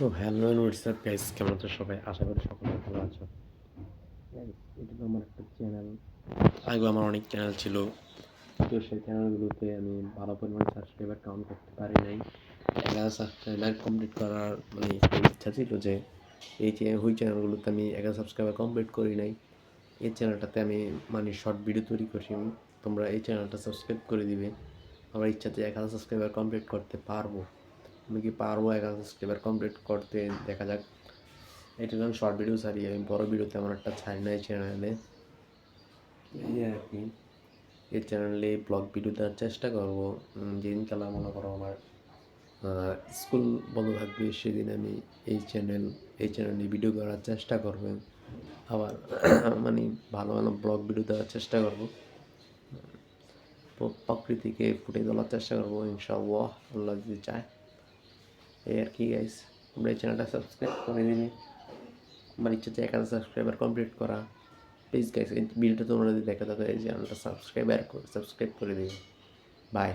তো hello WhatsApp guys, কেমন আছো সবাই? আশা করি সকলে ভালো আছো। এটা তো আমার একটা চ্যানেল আগে আমার অনেক চ্যানেল ছিল। তো সেই চ্যানেলগুলোতে আমি ভালো পরিমাণ সাবস্ক্রাইবার কাউন্ট করতে পারি নাই। এগারো সাবস্ক্রাইবার কমপ্লিট করার মানে ইচ্ছা ছিল যে এই যে ওই চ্যানেলগুলোতে আমি এগারো সাবস্ক্রাইবার কমপ্লিট করি নাই। এই চ্যানেলটাতে আমি মানে শর্ট ভিডিও তৈরি করি তোমরা এই চ্যানেলটা সাবস্ক্রাইব করে দিবে। আমার ইচ্ছাতে এক হাজার সাবস্ক্রাইবার কমপ্লিট করতে পারব। আমি কি পারব এক হাজার কমপ্লিট করতে? দেখা যাক। এটা আমি শর্ট ভিডিও ছাড়ি, আমি বড় ভিডিও তেমন একটা ছাড়ি না এই চ্যানেলে এই আর কি। এই চ্যানেলে ব্লগ ভিডিও দেওয়ার চেষ্টা করব। যেদিন খেলা মনে করো আমার স্কুল বন্ধ থাকবে, সেদিন আমি এই চ্যানেল এই চ্যানেলে ভিডিও করার চেষ্টা করব। আবার মানে ভালো ভালো ব্লগ ভিডিও দেওয়ার চেষ্টা করব। প্রকৃতিকে ফুটে তোলার চেষ্টা করব, ইনশাআল্লাহ, আল্লাহ যদি চায়। এই আর কি গাইস তোমরা এই চ্যানেলটা সাবস্ক্রাইব করে দিবে আমার ইচ্ছা হচ্ছে এক হাজার সাবস্ক্রাইবার কমপ্লিট করা প্লিজ গাইস এই ভিডিওটা তোমরা যদি দেখে থাকো এই চ্যানেলটা সাবস্ক্রাইবার সাবস্ক্রাইব করে দিবে বাই